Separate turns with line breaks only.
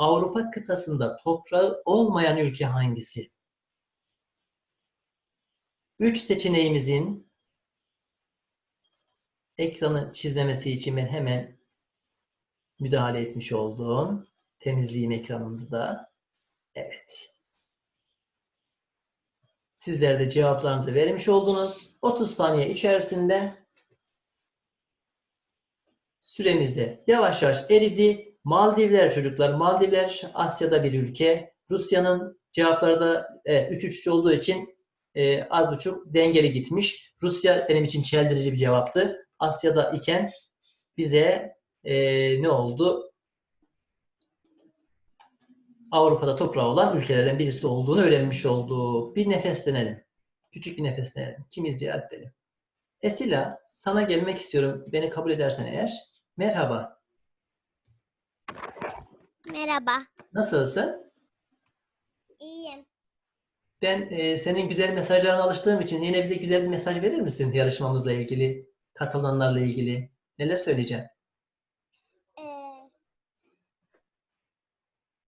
Avrupa kıtasında toprağı olmayan ülke hangisi? Üç seçeneğimizin ekranı çizmemesi için ben hemen müdahale etmiş oldum. Temizleyeyim ekranımızda. Evet. Sizler de cevaplarınızı vermiş oldunuz. 30 saniye içerisinde süremiz de yavaş yavaş eridi. Maldivler çocuklar. Maldivler Asya'da bir ülke. Rusya'nın cevapları da evet, 3-3 olduğu için e, az buçuk dengeli gitmiş. Rusya benim için çeldirici bir cevaptı. Asya'da iken bize e, ne oldu? Avrupa'da toprağı olan ülkelerden birisi olduğunu öğrenmiş olduk. Bir nefeslenelim. Küçük bir nefeslenelim. Kimi ziyaret edelim. Esila, sana gelmek istiyorum. Beni kabul edersen eğer. Merhaba.
Merhaba.
Nasılsın?
İyiyim.
Ben e, senin güzel mesajlarına alıştığım için yine bize güzel bir mesaj verir misin yarışmamızla ilgili, katılanlarla ilgili? Neler söyleyeceksin?